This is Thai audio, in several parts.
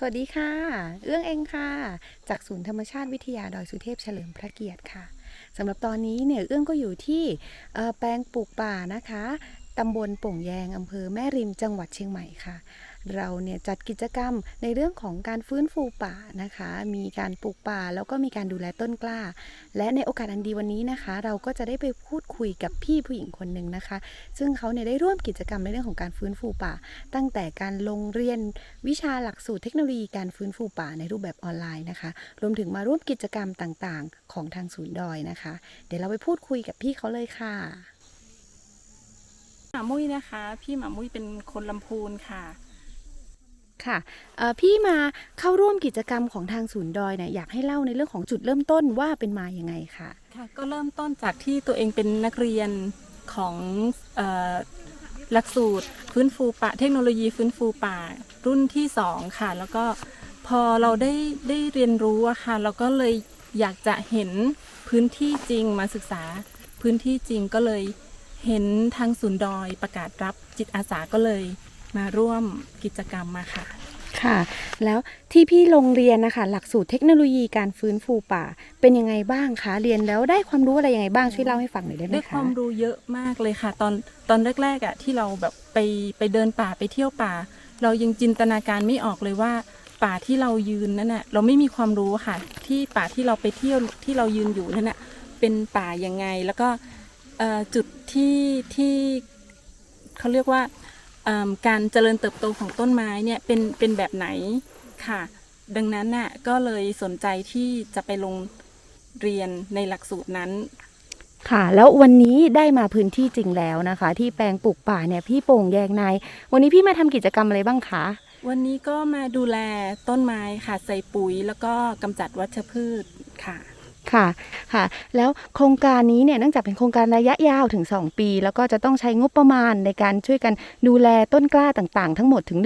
สวัสดีค่ะ เอื้องเองค่ะ จากศูนย์ธรรมชาติวิทยาดอยสุเทพเฉลิมพระเกียรติค่ะสำหรับตอนนี้เนี่ยเอื้องก็อยู่ที่แปลงปลูกป่านะคะตำบลโป่งแยงอำเภอแม่ริมจังหวัดเชียงใหม่ค่ะ เราเนี่ยจัดกิจกรรมในเรื่องของการฟื้นฟูป่านะคะ มีการปลูกป่าแล้วก็มีการดูแลต้นกล้า และในโอกาสอันดีวันนี้นะคะ เราก็จะได้ไปพูดคุยกับพี่ผู้หญิงคนหนึ่งนะคะ ซึ่งเขาเนี่ยได้ร่วมกิจกรรมในเรื่องของการฟื้นฟูป่า ตั้งแต่การลงเรียนวิชาหลักสูตรเทคโนโลยีการฟื้นฟูป่าในรูปแบบออนไลน์นะคะ รวมถึงมาร่วมกิจกรรมต่างๆ ของทางศูนย์ดอยนะคะ เดี๋ยวเราไปพูดคุยกับพี่เขาเลยค่ะหมามุ้ยนะคะ พี่หมามุ้ยเป็นคนลำพูนค่ะ ค่ะพี่มาเข้าร่วมกิจกรรมของทางศูนย์ดอยเนี่ยอยากให้เล่าในเรื่องของจุดเริ่มต้นว่าเป็นมาอย่างไงค่ะค่ะ ก็เริ่มต้นจากที่ตัวเองเป็นนักเรียนของหลักสูตรฟื้นฟูป่าเทคโนโลยีฟื้นฟูป่ารุ่นที่สองค่ะ แล้วก็พอเราได้ได้เรียนรู้อะค่ะ เราก็เลยอยากจะเห็นพื้นที่จริงมาศึกษาพื้นที่จริงก็เลยเห็นทางศูนย์ดอยประกาศรับจิตอาสาก็เลย มาร่วมกิจกรรมมาค่ะ ค่ะ แล้วที่พี่ลงเรียนนะคะ หลักสูตรเทคโนโลยีการฟื้นฟูป่า เป็นยังไงบ้างคะเรียนแล้วได้ความรู้อะไรยังไงบ้างช่วยเล่าให้ฟังหน่อยได้ไหมได้คะความรู้เยอะมากเลยค่ะ ตอนตอนแรกๆอะที่เราแบบไปไปเดินป่าไปเที่ยวป่า เรายังจินตนาการไม่ออกเลยว่าป่าที่เรายืนนั่นน่ะเราไม่มีความรู้ค่ะ ที่ป่าที่เราไปเที่ยวที่เรายืนอยู่นั่นน่ะเป็นป่ายังไงแล้วก็เอ่อจุดที่ที่เขาเรียกว่าเอิ่ม การเจริญเติบโตของต้นไม้เนี่ยเป็นเป็นแบบไหนค่ะ ดังนั้นน่ะก็เลยสนใจที่จะไปลงเรียนในหลักสูตรนั้นค่ะ แล้ววันนี้ได้มาพื้นที่จริงแล้วนะคะ ที่แปลงปลูกป่าเนี่ยพี่โป่งแยงนายวันนี้พี่มาทำกิจกรรมอะไรบ้างคะวันนี้ก็มาดูแลต้นไม้ค่ะใส่ปุ๋ยแล้วก็กำจัดวัชพืชค่ะ ค่ะค่ะ แล้วโครงการนี้เนี่ยเนื่องจากเป็นโครงการระยะยาวถึง 2 ปี แล้วก็จะต้องใช้งบประมาณในการช่วยกันดูแลต้นกล้าต่างๆ ทั้งหมดถึง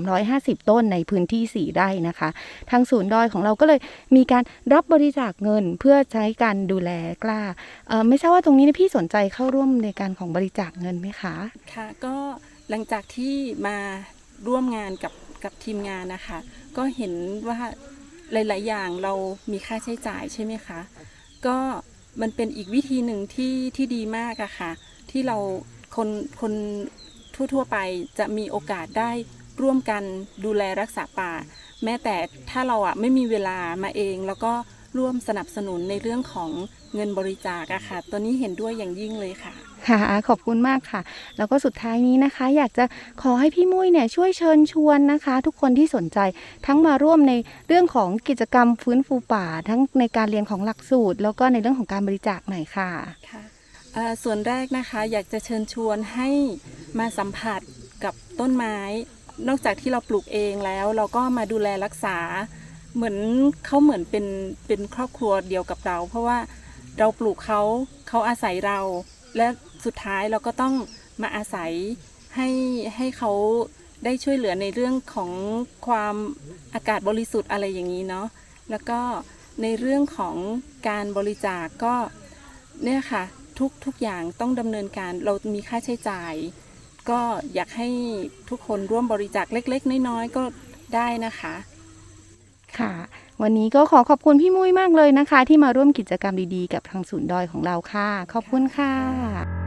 1,350 ต้นในพื้นที่ 4 ไร่นะคะ ทางศูนย์ดอยของเราก็เลยมีการรับบริจาคเงินเพื่อใช้การดูแลกล้าไม่ทราบว่าตรงนี้นพี่สนใจเข้าร่วมในการของบริจาคเงินไหมคะค่ะก็หลังจากที่มาร่วมงานกับกับทีมงานนะคะ ก็เห็นว่า หลาย ๆ อย่างเรามีค่าใช้จ่ายใช่ไหมคะ ก็มันเป็นอีกวิธีหนึ่งที่ที่ดีมากอะค่ะ ที่เราคนคนทั่ว ๆ ไปจะมีโอกาสได้ร่วมกันดูแลรักษาป่า แม้แต่ถ้าเราอะไม่มีเวลามาเองแล้วก็ ร่วมสนับสนุนในเรื่องของเงินบริจาคอะค่ะ ตัวนี้เห็นด้วยอย่างยิ่งเลยค่ะ ค่ะขอบคุณมากค่ะ แล้วก็สุดท้ายนี้นะคะ อยากจะขอให้พี่มุ้ยเนี่ยช่วยเชิญชวนนะคะ ทุกคนที่สนใจทั้งมาร่วมในเรื่องของกิจกรรมฟื้นฟูป่า ทั้งในการเรียนของหลักสูตร แล้วก็ในเรื่องของการบริจาคหน่อยค่ะค่ะเอ่อส่วนแรกนะคะอยากจะเชิญชวนให้มาสัมผัสกับต้นไม้ นอกจากที่เราปลูกเองแล้ว เราก็มาดูแลรักษา เหมือนเขาเหมือนเป็นเป็นครอบครัวเดียวกับเรา เพราะว่าเราปลูกเขาเขาอาศัยเรา และสุดท้ายเราก็ต้องมาอาศัยให้ให้เขาได้ช่วยเหลือในเรื่องของความอากาศบริสุทธิ์อะไรอย่างนี้เนาะแล้วก็ในเรื่องของการบริจาคก็เนี่ยค่ะทุกทุกอย่างต้องดำเนินการเรามีค่าใช้จ่าย ก็อยากให้ทุกคนร่วมบริจาคเล็ก ๆ น้อยๆก็ได้นะคะ ค่ะ วันนี้ก็ขอขอบคุณพี่มุ้ยมากเลยนะคะ ที่มาร่วมกิจกรรมดีๆ กับทางศูนย์ดอยของเราค่ะ ขอบคุณค่ะ